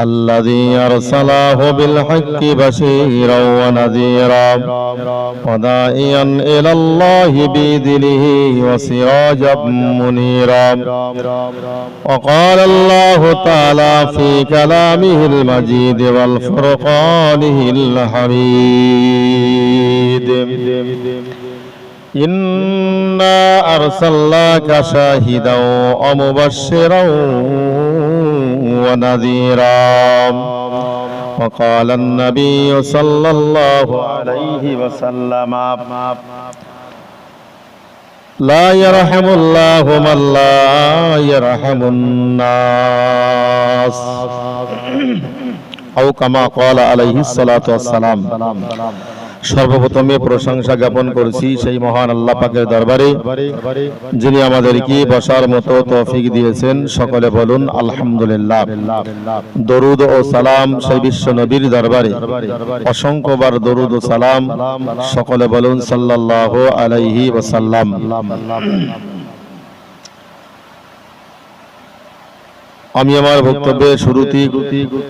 الذي أرسله بالحق بشيرا ونذيرا وداعيا إلى الله بإذنه وسراجا منيرا وقال الله تعالى في كلامه المجيد والفرقانه الحميد إنا أرسلناك شاهدا ومبشرا ونذيرا. وقال النبي صلى الله عليه وسلم لا يرحم الله من لا يرحم الناس. أو كما قال عليه الصلاة والسلام সর্বপ্রথমে প্রশংসা জ্ঞাপন করছি সেই মহান আল্লাহ পাকের দরবারে, যিনি আমাদেরকে বসার মতো তৌফিক দিয়েছেন। সকলে বলুন, আলহামদুলিল্লাহ। দরুদ ও সালাম সেই বিশ্ব নবীর দরবারে। অসংখ্যবার দরুদ ও সালাম। সকলে বলুন, সাল্লাল্লাহু আলাইহি ওয়াসাল্লাম। আমি আমার বক্তব্যের শুরুতেই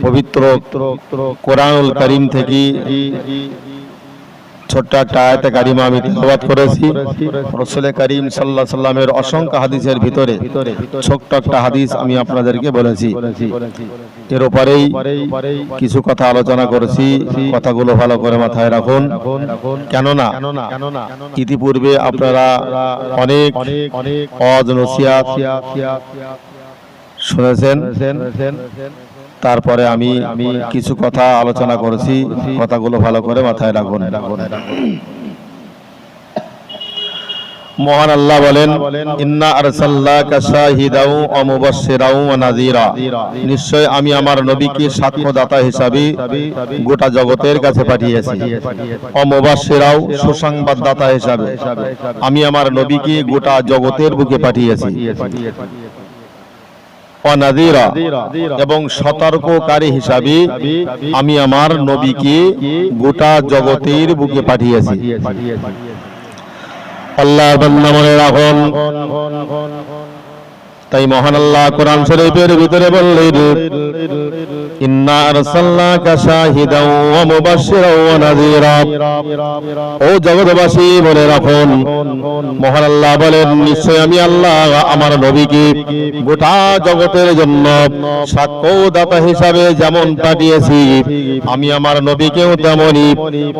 পবিত্র কোরআনুল করিম থেকে ছোট্ট একটা আয়াতে কারিমা আমি তেলাওয়াত করেছি। রসুল করিম সাল্লাহ সাল্লামের অসংখ্য হাদিসের ভিতরে ছোট্ট একটা হাদিস আমি আপনাদেরকে বলেছি। এর উপরেই কিছু কথা আলোচনা করেছি। কথাগুলো ভালো করে মাথায় রাখুন। কেননা ইতিপূর্বে আপনারা অনেক অজ নসিয়াত শুনেছেন। তারপরে আমি আমি কিছু কথা আলোচনা করেছি কথাগুলো ভালো করে মাথায় রাখুন। মহান আল্লাহ বলেন ইন্না আরসাল্লাকা শাহিদাও ওয়া মুবাশশিরাও ওয়া নাযীরা। নিশ্চয় আমি আমার নবীকে সাক্ষ্যদাতা হিসাবে গোটা জগতের কাছে পাঠিয়েছি। ও মুবাশশিরাও সুসংবাদদাতা হিসাবে। আমি আমার নবীকে গোটা জগতের বুকে পাঠিয়েছি। অনাদিরা এবং সতর্ককারী হিসাবে আমি আমার নবীকে গোটা জগতের বুকে পাঠিয়েছি। আল্লাহ মনে রাখুন। তাই মহান আল্লাহ কোরআন শরীফের ভিতরে বললেন ও আমি আমার হিসাবে যেমন পাঠিয়েছি আমি আমার নবীকেও তেমনি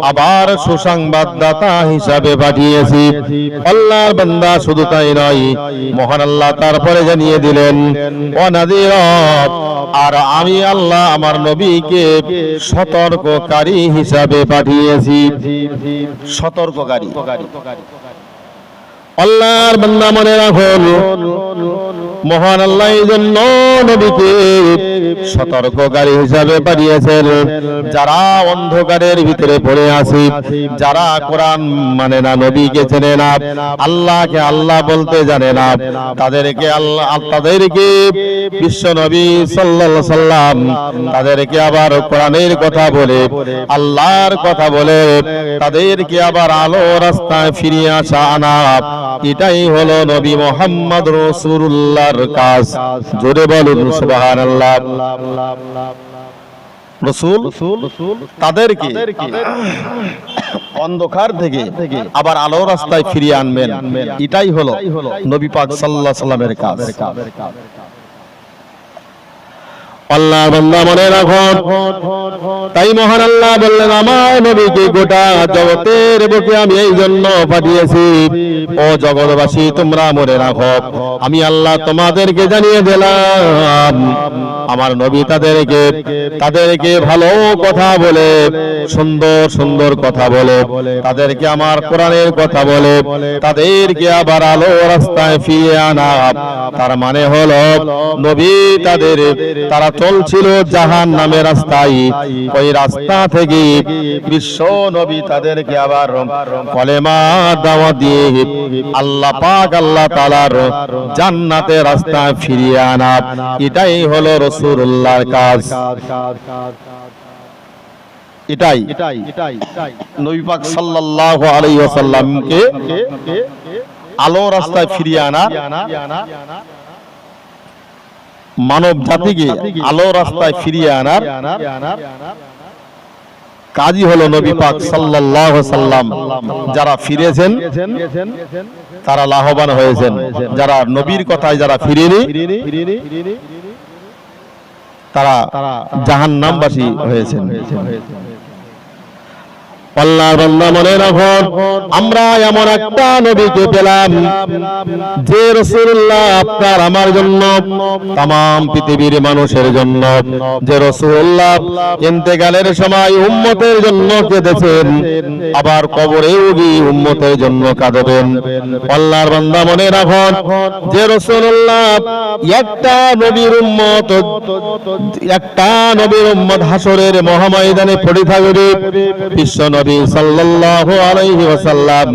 আবার সুসংবাদদাতা হিসাবে পাঠিয়েছি। আল্লাহর বান্দা শুধু তাই নয়, মহান আল্লাহ তারপরে জানিয়ে দিলেন অনাদির আর আমি আল্লাহ, আমার নবীকে সতর্ককারী হিসাবে পাঠিয়েছি। সতর্ককারী। আল্লাহর বান্দা মনে রাখুন। মহান আল্লাহ এই জন্য নবীকে সতর্ককারী হিসাবে পাঠিয়েছেন। যারা অন্ধকারের ভিতরে পড়ে আছে, যারা কোরআন মানে না, নবীকে চেনে না, আল্লাহকে আল্লাহ বলতে জানে না, তাদেরকে আল্লাহ, তাদেরকে বিশ্ব নবী সাল্লাল্লাহু সাল্লাম তাদেরকে আবার কোরআনের কথা বলে, আল্লাহর কথা বলে, তাদেরকে আবার আলো রাস্তায় ফিরিয়ে আসা আনা। এটাই হলো নবী মোহাম্মদ রসুল্লাহর কাজ। জোরে বলুন রসুল, তাদেরকে অন্ধকার থেকে আবার আলো রাস্তায় ফিরিয়ে আনবেন। এটাই হলো নবী পাক সাল্লাহ সাল্লামের কাজ। আল্লাহ বান্দা মনে রাখো। তাই মহান আল্লাহ বললেন, আমার নবীকে গোটা জগতের বুকে আমি এই জন্য পাঠিয়েছি। ও জগৎবাসী, তোমরা মনে রাখো, আমি আল্লাহ তোমাদেরকে জানিয়ে দিলাম। আমার নবী তাদেরকে তাদেরকে ভালো কথা বলে, সুন্দর সুন্দর কথা বলে, তাদেরকে আমার কোরআনের কথা বলে, তাদেরকে আবার আলো রাস্তায় ফিরিয়ে আনা। তার মানে হলো, নবী তাদের, তারা চলছিল জাহান নামে রাস্তায়। ওই রাস্তা থেকে বিশ্ব নবী তাদেরকে আবার কলেমা দাওয়া দিয়ে আল্লাহ পাক, আল্লাহ তালার জান্নাতের রাস্তায় ফিরিয়ে আনা। এটাই হলো রসুল্লাহর কাজ। এটাই। নবী পাক সাল্লাল্লাহু আলাইহি ওয়াসাল্লামকে আলো রাস্তায় ফিরিয়ে আনা, মানব জাতিকে আলো রাস্তায় ফিরিয়ে আনার কাজই হলো নবী পাক সাল্লাল্লাহু সাল্লাম যারা ফিরেছেন, তারা লাভবান হয়েছেন। যারা নবীর কথায় যারা ফিরেনি তারা জাহান্নামবাসী হয়েছেন। আল্লাহর বান্দা মনে রাখো, আমরা এমন একটা নবীকে পেলাম যে রাসূলুল্লাহ আপনার আমার জন্য তাম পৃথিবীর মানুষের জন্য, যে রাসূলুল্লাহ ইন্তেকালের সময় উম্মতের জন্য কেঁদেছেন, আবার কবরেও গিয়ে উম্মতের জন্য কাঁদবেন। আল্লাহর বান্দা মনে রাখো, যে রাসূলুল্লাহ একটা নবীর উম্মত, একটা নবীর উম্মত হাসরের মহাময়দানে পড়ে থাকবে, বিশ্ব নবী সাল্লাল্লাহু আলাইহি ওয়াসাল্লাম,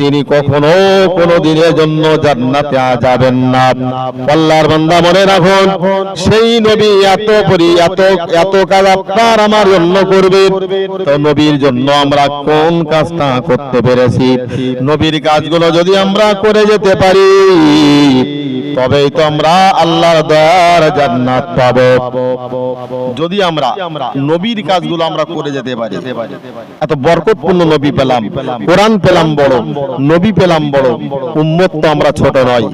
তিনি কখনো কোনো দিনের জন্য জান্নাতে যাবেন না। আল্লাহর বান্দা মনে রাখুন, সেই নবী এত পরি এত এত কাজ আপনার আমার জন্য করবে। তো নবীর জন্য আমরা কোন কাজটা করতে পেরেছি? নবীর কাজগুলো যদি আমরা করে যেতে পারি তবেই তো আমরা আল্লাহর দয়ার জান্নাত পাবো। যদি আমরা নবীর কাজগুলো আমরা করে যেতে পারি। এত বরকতপূর্ণ নবী পেলাম। কোরআন পেলাম বড় নবী পেলাম বড়। উম্মত তো আমরা ছোট নয়।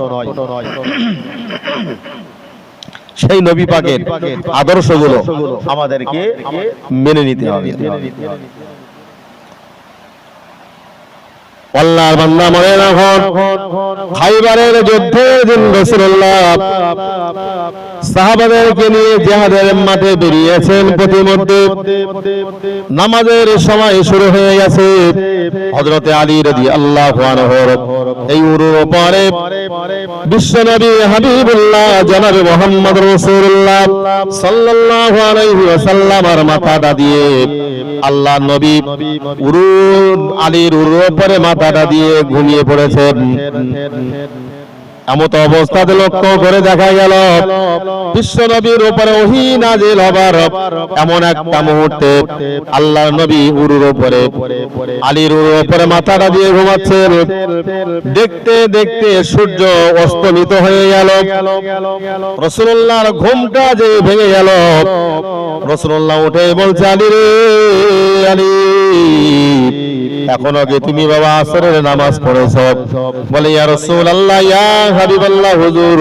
সেই নবী পাকের আদর্শগুলো আমাদেরকে মেনে নিতে হবে। আল্লাহর বান্দা মনে রাখুন খাইবারের যুদ্ধে দিন রাসূলুল্লাহ সাহাবাদেরকে নিয়ে জিহাদের মাঠে বেরিয়েছেন প্রতিমধ্যে। নামাজের সময় শুরু হয়ে গেছে। হযরতে আলী রাদিয়াল্লাহু আনহুর এই উরুর পরে বিশ্বনবী হাবিবুল্লাহ জনাবে মুহাম্মদ রাসূলুল্লাহ সাল্লাল্লাহু আলাইহি ওয়াসাল্লামের মাথাটা দিয়ে আল্লাহ নবী উরু আলীর উরুর পরে মাথাটা দিয়ে ঘুমিয়ে পড়েছেন। এমত অবস্থাতে লক্ষ্য করে দেখা গেল। বিশ্ব নবীর উপরে ওহি নাজিল হবার এমন একটা মুহূর্তে আল্লাহ নবী উরুর উপরে, আলীর উরুর উপরে মাথাটা দিয়ে ঘুমাচ্ছেন। দেখতে দেখতে সূর্য অস্তমিত হয়ে গেল। রসুল্লাহর ঘুমটা যে ভেঙে গেল। রসুল্লাহ উঠে বলছে, আলী রে, আলী। এখনও আগে তুমি বাবা আসরের নামাজ পড়েছ? বলে, ইয়া রাসূলুল্লাহ, ইয়া হাবিবাল্লাহ, হুজুর,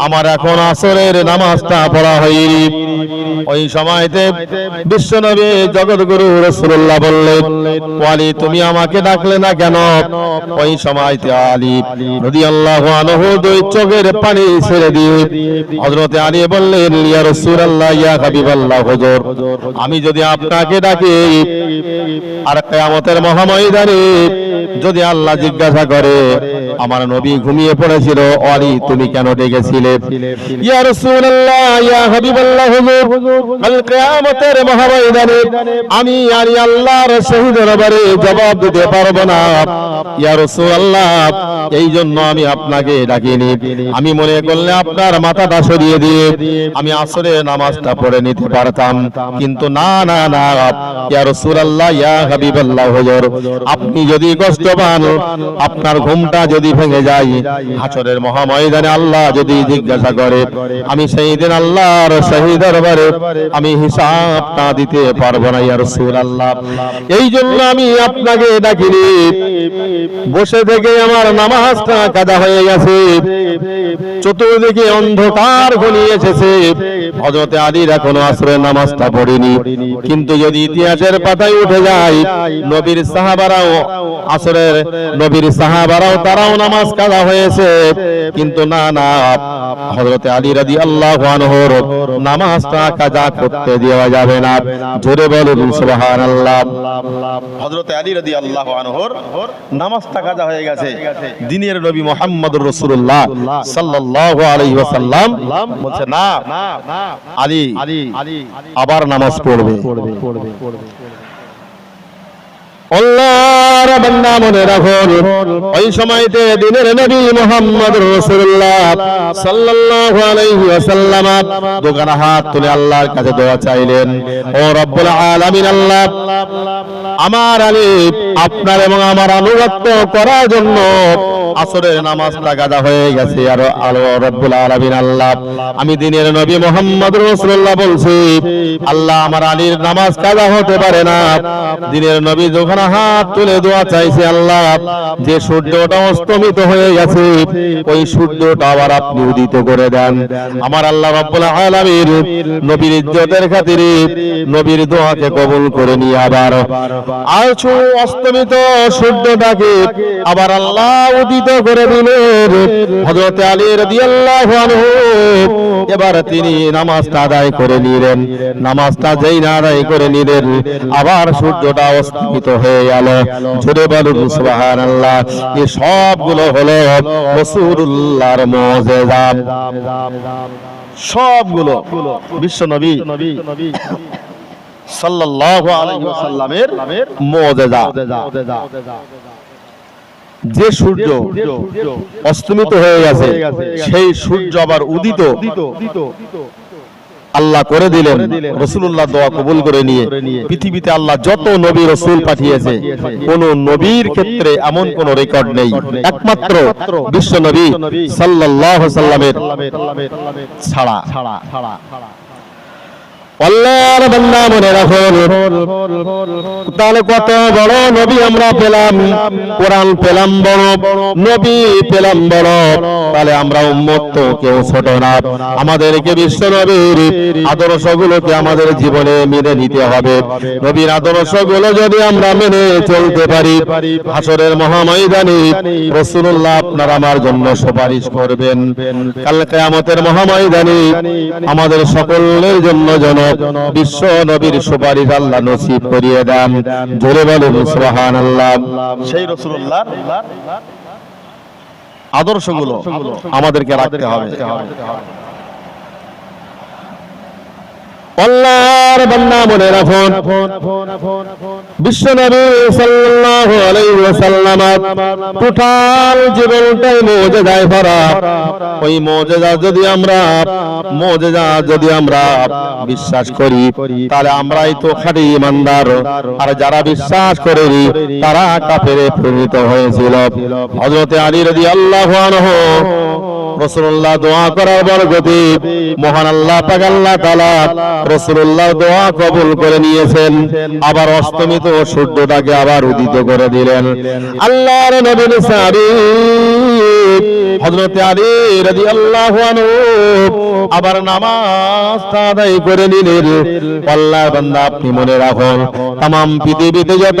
আমার এখন আসরের নামাজটা পড়া হয়নি। ওই সময়তে বিশ্বনবী জগৎগুরু রাসূলুল্লাহ বললেন, ওয়ালি, তুমি আমাকে ডাকলে না কেন? ওই সময়তে আলী রাদিয়াল্লাহু আনহু দুই চোখের পানি ছেড়ে দিয়ে হযরতে আলী বললেন, ইয়া আল্লাহ ইয়া হাবিবাল্লাহ, হজর, আমি যদি আপনাকে ডাকি আর কিয়ামতের মহাময়দানে যদি আল্লাহ জিজ্ঞাসা করে, আমার নবী ঘুমিয়ে পড়েছিল অলি তুমি কেন ডেকেছিলে? ইয়া রাসূলুল্লাহ, ইয়া হুজুর কাল কিয়ামতের মহাময়দানে আমি আর আল্লাহর জবাব দিতে পারব না। ইয়া এই জন্য আমি আপনাকে ডাকিনি। আমি মনে করলে আপনার মাথাটা সরিয়ে দিয়ে আমি আসরে নামাজটা পড়ে নিতে পারতাম। কিন্তু না না না, ইয়া রাসূলুল্লাহ, ইয়া হাবিবাল্লাহ হুজুর, আপনি যদি কষ্ট পান, আপনার ঘুমটা যদি ভেঙে যায়, হাসরের মহাময়দানে আল্লাহ যদি জিজ্ঞাসা করে, আমি সেই দিন আল্লাহর শহীদ দরবারে আমি হিসাব না দিতে পারব না, ইয়া রাসূলুল্লাহ। এই জন্য আমি আপনাকে ডাকিনি বসে থেকে আমার নামাজটা কাদা হয়ে গেছে। চতুর্দিকে অন্ধকার ঘনিয়ে এসেছে। হযরতে আলীর এখনও আসরের নামাজটা পড়েনি। কিন্তু যদি ইতিহাসের পাতায় উঠে যায়, নবীর সাহাবারাও আসরের, নবীর সাহাবারাও তারাও নামাজ কাজা হয়েছে। কিন্তু না না, হযরতে আলী রাদিয়াল্লাহু আনহুর নামাজটা কাজা করতে দেওয়া যাবে না। জোরে বলুন, সুবহানাল্লাহ। হযরতে আলী রাদিয়াল্লাহু আনহুর নামাজটা কাজা হয়ে গেছে। দিনের নবী মুহাম্মদুর রাসূলুল্লাহ সাল্লাল্লাহু আলাইহি ওয়াসাল্লাম বলছে, না আলী আবার নামাজ পড়বে আমার আপনার এবং আমার আনুগত্য করার জন্য আসরের নামাজটা গাদা হয়ে গেছে। আর আলো রব্বুল আলামিন আল্লাহ, আমি দিনের নবী মোহাম্মদ রাসূলুল্লাহ বলছি, আল্লাহ আমার আলীর নামাজ কাজা হতে পারে না। দিনের নবী যখন হাত তুলে দোয়া চাইছে আল্লাহ। যে সূর্যটা অস্তমিত হয়ে গেছে, ওই সূর্যটা আবার আপনি উদিত করে দেন। আমার আল্লাহ নবীর ইজ্জতের খাতিরে নবীর দোয়াকে কবুল করে নিয়ে আবার সু- অস্তমিত সূর্যটাকে আবার আল্লাহ উদিত করে দিলেন। এবার তিনি নামাজটা আদায় করে নিলেন। নামাজটা যেই না আদায় করে নিলেন, আবার সূর্যটা অস্তমিত হয়ে গেল। জোরে বলুন, সুবহানাল্লাহ এই সবগুলো হলো রাসূলুল্লাহর মুজিজা। সবগুলো বিশ্ব নবী সাল্লাল্লাহু আলাইহি ওয়াসাল্লামের মুজিজা। যে সূর্য অস্তমিত হয়ে গেছে, সেই সূর্য আবার উদিত। আল্লাহ করে দিলেন রসুল্লাহ দোয়া কবুল করে নিয়ে। পৃথিবীতে আল্লাহ যত নবী রসুল পাঠিয়েছে কোন নবীর ক্ষেত্রে এমন কোন রেকর্ড নেই। একমাত্র বিশ্ব নবী সাল্লাহ সাল্লামের ছাড়া। তাহলে কত বড় নবী আমরা পেলাম, কোরআন পেলাম বড়, নবী পেলাম বড়। তাহলে আমরা কেউ ছোট না। আমাদেরকে বিশ্ব নবীর আদর্শগুলোকে আমাদের জীবনে মেনে নিতে হবে। নবীর আদর্শগুলো যদি আমরা মেনে চলতে পারি, হাসরের মহাময়দানে রসুল্লাহ আপনার আমার জন্য সুপারিশ করবেন। কাল কেয়ামতের মহাময়দানে আমাদের সকলের জন্য যেন বিশ্ব নবীর সুপারিশ আল্লাহ নসিব করিয়ে দেন। জোরে বলুন আল্লাহ সেই রসুল্লাহ আদর্শগুলো আমাদেরকে রাখতে হবে। আল্লাহর বান্দা মনে রাখুন। বিশ্ব সাল্লাল্লাহু আলাইহি ওয়াসাল্লাম টোটাল জীবনটাই মুজিজায় ভরা। ওই মুজিজা যদি আমরা মুজিজা যদি আমরা বিশ্বাস করি তাহলে আমরাই তো খাঁটি ইমানদার। আর যারা বিশ্বাস করেনি তারা কাফেরে পরিণত হয়েছিল। হযরতে আলী রাদিয়াল্লাহু আনহু রসুল্লাহ দোয়া করার বরকতে মহান আল্লাহ পাক আল্লাহ তাআলা রসুল্লাহ দোয়া কবুল করে নিয়েছেন। আবার অস্তমিত সূর্যটাকে আবার উদিত করে দিলেন। আল্লাহর নবীর সাহাবী আবার নামাজ করে নিলেন। আপনি মনে রাখুন তাম পৃথিবীতে যত